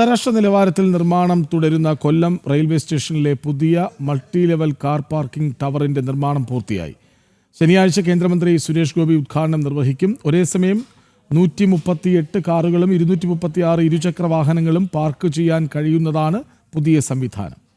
അന്താരാഷ്ട്ര നിലവാരത്തിൽ നിർമ്മാണം തുടരുന്ന കൊല്ലം റെയിൽവേ സ്റ്റേഷനിലെ പുതിയ മൾട്ടി ലെവൽ കാർ പാർക്കിംഗ് ടവറിന്റെ നിർമ്മാണം പൂർത്തിയായി. ശനിയാഴ്ച കേന്ദ്രമന്ത്രി സുരേഷ് ഗോപി ഉദ്ഘാടനം നിർവഹിക്കും. ഒരേ സമയം നൂറ്റി മുപ്പത്തിയെട്ട് കാറുകളും ഇരുന്നൂറ്റി മുപ്പത്തി ആറ് ഇരുചക്ര വാഹനങ്ങളും പാർക്ക് ചെയ്യാൻ കഴിയുന്നതാണ് പുതിയ സംവിധാനം.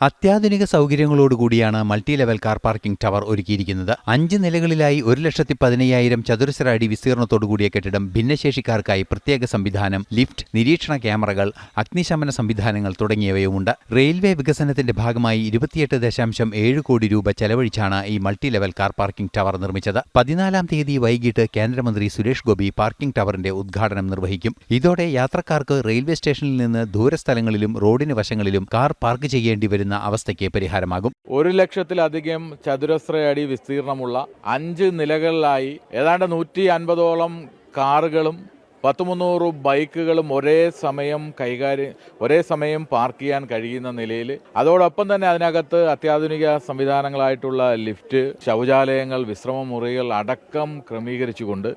അത്യാധുനിക സൗകര്യങ്ങളോടുകൂടിയാണ് multi level car parking tower ഒരുക്കിയിരിക്കുന്നത്. അഞ്ച് നിലകളിലായി ഒരു ലക്ഷത്തി പതിനയ്യായിരം ചതുരശ്ര അടി വിസ്തീർണത്തോടുകൂടിയ കെട്ടിടം ഭിന്നശേഷിക്കാർക്കായി പ്രത്യേക സംവിധാനം ലിഫ്റ്റ് നിരീക്ഷണ ക്യാമറകൾ അഗ്നിശമന സംവിധാനങ്ങൾ തുടങ്ങിയവയുമുണ്ട്. റെയിൽവേ വികസനത്തിന്റെ ഭാഗമായി ഇരുപത്തിയെട്ട് ദശാംശം ഏഴ് കോടി രൂപ ചെലവഴിച്ചാണ് ഈ multi level car parking tower നിർമ്മിച്ചത്. പതിനാലാം തീയതി വൈകിട്ട് കേന്ദ്രമന്ത്രി സുരേഷ് ഗോപി പാർക്കിംഗ് ടവറിന്റെ ഉദ്ഘാടനം നിർവഹിക്കും. ഇതോടെ യാത്രക്കാർക്ക് റെയിൽവേ സ്റ്റേഷനിൽ നിന്ന് ദൂരസ്ഥലങ്ങളിലും റോഡിന് വശങ്ങളിലും കാർ പാർക്ക് ചെയ്യേണ്ടി വരുന്ന അവസ്ഥയ്ക്ക് പരിഹാരമാകും. ഒരു ലക്ഷത്തിലധികം ചതുരശ്ര അടി വിസ്തീർണമുള്ള അഞ്ച് നിലകളിലായി ഏതാണ്ട് നൂറ്റി അൻപതോളം കാറുകളും പത്ത് മുന്നൂറ് ബൈക്കുകളും ഒരേ സമയം കൈകാര്യം ഒരേ സമയം പാർക്ക് ചെയ്യാൻ കഴിയുന്ന നിലയിൽ. അതോടൊപ്പം തന്നെ അതിനകത്ത് അത്യാധുനിക സംവിധാനങ്ങളായിട്ടുള്ള ലിഫ്റ്റ് ശൗചാലയങ്ങൾ വിശ്രമ മുറികൾ അടക്കം ക്രമീകരിച്ചുകൊണ്ട്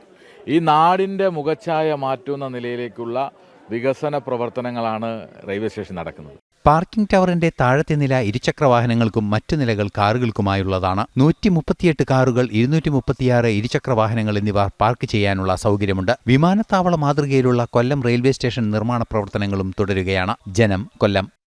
ഈ നാടിന്റെ മുഖച്ഛായ മാറ്റുന്ന നിലയിലേക്കുള്ള വികസന പ്രവർത്തനങ്ങളാണ് റെയിൽവേ സ്റ്റേഷൻ നടക്കുന്നത്. പാർക്കിംഗ് ടവറിന്റെ താഴത്തെ നില ഇരുചക്ര വാഹനങ്ങൾക്കും മറ്റു നിലകൾ കാറുകൾക്കുമായുള്ളതാണ്. നൂറ്റി മുപ്പത്തിയെട്ട് കാറുകൾ ഇരുന്നൂറ്റി മുപ്പത്തിയാറ് ഇരുചക്ര വാഹനങ്ങൾ എന്നിവ പാർക്ക് ചെയ്യാനുള്ള സൗകര്യമുണ്ട്. വിമാനത്താവള മാതൃകയിലുള്ള കൊല്ലം റെയിൽവേ സ്റ്റേഷൻ നിർമ്മാണ പ്രവർത്തനങ്ങളും തുടരുകയാണ്. ജനം കൊല്ലം.